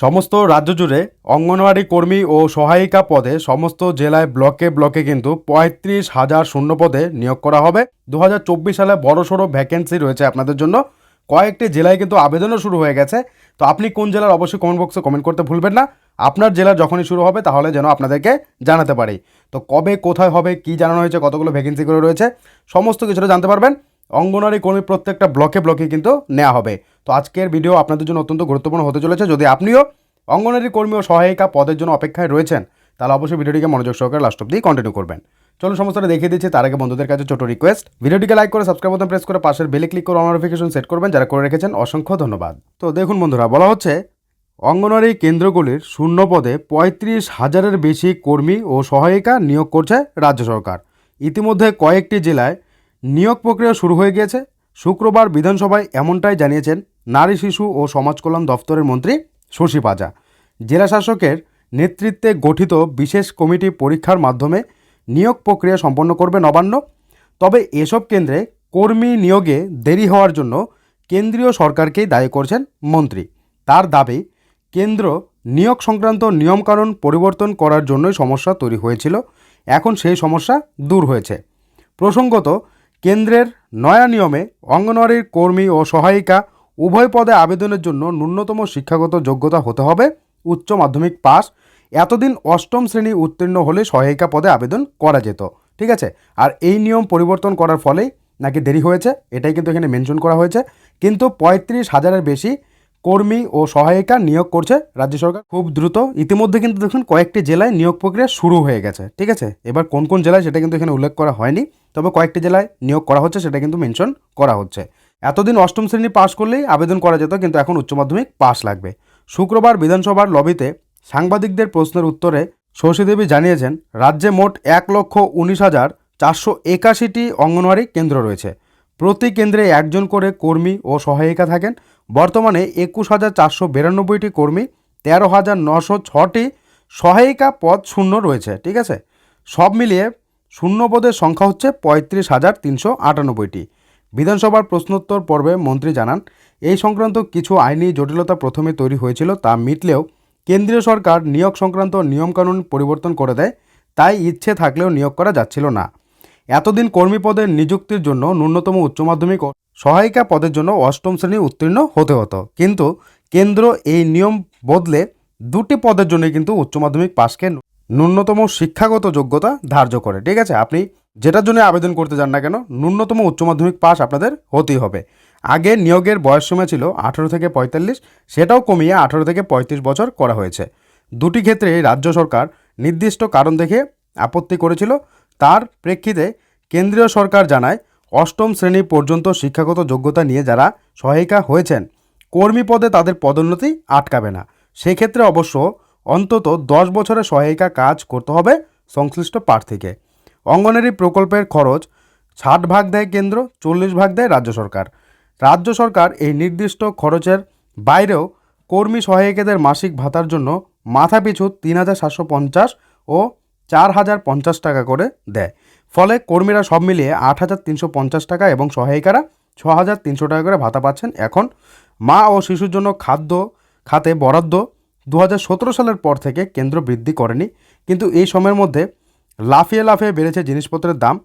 সমস্ত রাজ্য জুড়ে অঙ্গনওয়াড়ি কর্মী ও সহায়িকা পদে সমস্ত জেলায় ব্লকে ব্লকে কিন্তু পঁয়ত্রিশ হাজার শূন্য পদে নিয়োগ করা হবে। দু হাজার চব্বিশ সালে বড় সড়ো ভ্যাকেন্সি রয়েছে আপনাদের জন্য। কয়েকটি জেলায় কিন্তু আবেদনও শুরু হয়ে গেছে। তো আপনি কোন জেলার অবশ্যই কমেন্ট বক্সে কমেন্ট করতে ভুলবেন না। আপনার জেলা যখনই শুরু হবে তাহলে যেন আপনাদেরকে জানাতে পারি। তো কবে কোথায় হবে, কি জানানো হয়েছে, কতগুলো ভ্যাকেন্সি করে রয়েছে, সমস্ত কিছুটা জানতে পারবেন। অঙ্গনওয়াড়ি কর্মী প্রত্যেকটা ব্লকে ব্লকে কিন্তু নেওয়া হবে। তো আজকের ভিডিও আপনাদের জন্য অত্যন্ত গুরুত্বপূর্ণ হতে চলেছে। যদি আপনিও অঙ্গনওয়াড়ি কর্মী ও সহায়িকা পদের জন্য অপেক্ষায় রয়েছেন, তাহলে অবশ্যই ভিডিওটিকে মনোযোগ সহকারে লাস্ট অব্দি কন্টিনিউ করবেন। চলুন সমস্তটা দেখিয়ে দিচ্ছি। তার আগে বন্ধুদের কাছে ছোট রিকোয়েস্ট ভিডিওটিকে লাইক করে সাবস্ক্রাইব বাটন প্রেস করে পাশের বেলে ক্লিক করে নোটিফিকেশন সেট করবেন। যারা করে রেখেছেন, অসংখ্য ধন্যবাদ। তো দেখুন বন্ধুরা, বলা হচ্ছে, অঙ্গনওয়াড়ি কেন্দ্রগুলির শূন্য পদে পঁয়ত্রিশ হাজারের বেশি কর্মী ও সহায়িকা নিয়োগ করছে রাজ্য সরকার। ইতিমধ্যে কয়েকটি জেলায় নিয়োগ প্রক্রিয়া শুরু হয়ে গিয়েছে। শুক্রবার বিধানসভায় এমনটাই জানিয়েছেন নারী শিশু ও সমাজ কল্যাণ দফতরের মন্ত্রী শশী পাজা। জেলা শাসকের নেতৃত্বে গঠিত বিশেষ কমিটি পরীক্ষার মাধ্যমে নিয়োগ প্রক্রিয়া সম্পন্ন করবে নবান্ন। তবে এসব কেন্দ্রে কর্মী নিয়োগে দেরি হওয়ার জন্য কেন্দ্রীয় সরকারকেই দায়ী করছেন মন্ত্রী। তার দাবি, কেন্দ্র নিয়োগ সংক্রান্ত নিয়মকানুন পরিবর্তন করার জন্যই সমস্যা তৈরি হয়েছিল। এখন সেই সমস্যা দূর হয়েছে। প্রসঙ্গত কেন্দ্রের নয়া নিয়মে অঙ্গনওয়াড়ির কর্মী ও সহায়িকা উভয় পদে আবেদনের জন্য ন্যূনতম শিক্ষাগত যোগ্যতা হতে হবে। উচ্চ মাধ্যমিক পাস। এতদিন অষ্টম শ্রেণি উত্তীর্ণ হলে সহায়িকা পদে আবেদন করা যেত। ঠিক আছে? আর এই নিয়ম পরিবর্তন করার ফলেই নাকি দেরি হয়েছে, এটাই কিন্তু এখানে মেনশন করা হয়েছে। কিন্তু পঁয়ত্রিশ হাজারের বেশি কর্মী ও সহায়িকা নিয়োগ করছে রাজ্য সরকার। খুব দ্রুত। ইতিমধ্যে কিন্তু দেখুন কয়েকটি জেলায় নিয়োগ প্রক্রিয়া শুরু হয়ে গেছে, ঠিক আছে? এবার কোন কোন জেলায় সেটা কিন্তু এখানে উল্লেখ করা হয়নি, তবে কয়েকটি জেলায় নিয়োগ করা হচ্ছে, সেটা কিন্তু মেনশন করা হচ্ছে। এতদিন অষ্টম শ্রেণি পাশ করলেই আবেদন করা যেত, কিন্তু এখন উচ্চ মাধ্যমিক পাস লাগবে। শুক্রবার বিধানসভার লবিতে সাংবাদিকদের প্রশ্নের উত্তরে শশী দেবী জানিয়েছেন, রাজ্যে মোট এক লক্ষ উনিশ হাজার চারশো একাশিটি অঙ্গনওয়াড়ি কেন্দ্র রয়েছে। প্রতি কেন্দ্রে একজন করে কর্মী ও সহায়িকা থাকেন। বর্তমানে একুশ হাজার চারশো বিরানব্বইটি কর্মী, তেরো হাজার নশো ছটি সহায়িকা পদ শূন্য রয়েছে, ঠিক আছে? সব মিলিয়ে শূন্য পদের সংখ্যা হচ্ছে পঁয়ত্রিশ হাজার তিনশো আটানব্বইটি। বিধানসভার প্রশ্নোত্তর পর্বে মন্ত্রী জানান, এই সংক্রান্ত কিছু আইনি জটিলতা প্রথমে তৈরি হয়েছিল তা মিটলেও কেন্দ্রীয় সরকার নিয়োগ সংক্রান্ত নিয়মকানুন পরিবর্তন করে দেয়, তাই ইচ্ছে থাকলেও নিয়োগ করা যাচ্ছিল না। এতদিন কর্মী পদের নিযুক্তির জন্য ন্যূনতম উচ্চ মাধ্যমিক সহায়িকা পদের জন্য অষ্টম শ্রেণি উত্তীর্ণ হতে হতো। কিন্তু কেন্দ্র এই নিয়ম বদলে দুটি পদের জন্য কিন্তু উচ্চ মাধ্যমিক পাশকে ন্যূনতম শিক্ষাগত যোগ্যতা ধার্য করে। ঠিক আছে? আপনি যেটার জন্য আবেদন করতে যান না কেন, ন্যূনতম উচ্চ মাধ্যমিক পাস আপনাদের হতেই হবে। আগে নিয়োগের বয়স বয়সসীমা ছিল আঠারো থেকে পঁয়তাল্লিশ, সেটাও কমিয়ে আঠারো থেকে পঁয়ত্রিশ বছর করা হয়েছে। দুটি ক্ষেত্রে রাজ্য সরকার নির্দিষ্ট কারণ দেখে আপত্তি করেছিল। তার প্রেক্ষিতে কেন্দ্রীয় সরকার জানায় অষ্টম শ্রেণি পর্যন্ত শিক্ষাগত যোগ্যতা নিয়ে যারা সহায়িকা হয়েছেন, কর্মী পদে তাদের পদোন্নতি আটকাবে না। সেক্ষেত্রে অবশ্য অন্তত দশ বছরের সহায়িকা কাজ করতে হবে সংশ্লিষ্ট প্রার্থীকে। অঙ্গনারী প্রকল্পের খরচ ষাট ভাগ দেয় কেন্দ্র, চল্লিশ ভাগ দেয় রাজ্য সরকার। রাজ্য সরকার এই নির্দিষ্ট খরচের বাইরেও কর্মী সহায়িকাদের মাসিক ভাতার জন্য মাথাপিছু তিন হাজার সাতশো পঞ্চাশ ও চার হাজার পঞ্চাশ টাকা করে দেয়। ফলে কর্মীরা সব মিলিয়ে আট হাজার তিনশো পঞ্চাশ টাকা এবং সহায়িকারা ছ হাজার তিনশো টাকা করে ভাতা পাচ্ছেন এখন। মা ও শিশুর জন্য খাদ্য, খাতে বরাদ্দ দু সালের পর থেকে কেন্দ্র বৃদ্ধি করেনি। কিন্তু এই সময়ের মধ্যে লাফিয়ে লাফিয়ে বেড়েছে জিনিসপত্রের দাম।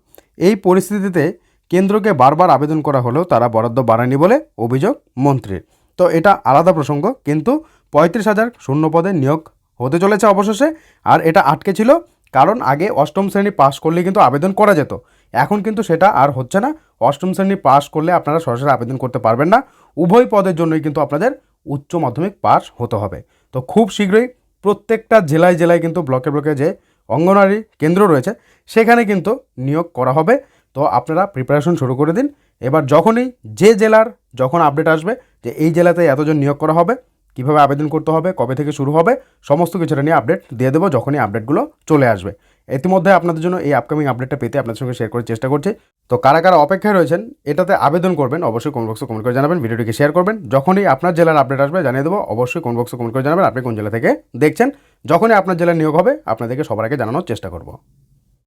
এই পরিস্থিতিতে কেন্দ্রকে বারবার আবেদন করা হলেও তারা বরাদ্দ বাড়ায়নি বলে অভিযোগ মন্ত্রীর। তো এটা আলাদা প্রসঙ্গ, কিন্তু পঁয়ত্রিশ হাজার শূন্য পদে নিয়োগ হতে চলেছে অবশেষে, আর এটা আটকে ছিল কারণ আগে অষ্টম শ্রেণি পাশ করলে কিন্তু আবেদন করা যেত। এখন কিন্তু সেটা আর হচ্ছে না। অষ্টম শ্রেণি পাশ করলে আপনারা সরাসরি আবেদন করতে পারবেন না। উভয় পদের জন্যই কিন্তু আপনাদের উচ্চ মাধ্যমিক পাশ হতে হবে। তো খুব শীঘ্রই প্রত্যেকটা জেলায় জেলায় কিন্তু ব্লকে ব্লকে যে অঙ্গনওয়াড়ি কেন্দ্র রয়েছে, সেখানে কিন্তু নিয়োগ করা হবে। তো আপনারা প্রিপারেশন শুরু করে দিন। এবার যখনই যে জেলার যখন আপডেট আসবে যে এই জেলাতে এতজন নিয়োগ করা হবে কীভাবে আবেদন করতে হবে, কবে থেকে শুরু হবে, সমস্ত কিছুটা নিয়ে আপডেট দিয়ে দেবো যখনই আপডেটগুলো চলে আসবে। ইতিমধ্যে আপনাদের জন্য এই আপকামিং আপডেটটা পেতে আপনাদের সঙ্গে শেয়ার করার চেষ্টা করছি। তো কারা কারা অপেক্ষায় রয়েছেন, এটাতে আবেদন করবেন, অবশ্যই কমেন্ট বক্সে কমেন্ট করে জানাবেন, ভিডিওটিকে শেয়ার করবেন। যখনই আপনার জেলার আপডেট আসবে জানিয়ে দেবো, অবশ্যই কমেন্ট বক্সে কমেন্ট করে জানাবেন, আপনি কোন জেলা থেকে দেখছেন। যখনই আপনার জেলার নিয়োগ হবে, আপনাদেরকে সবার আগে জানানোর চেষ্টা করব।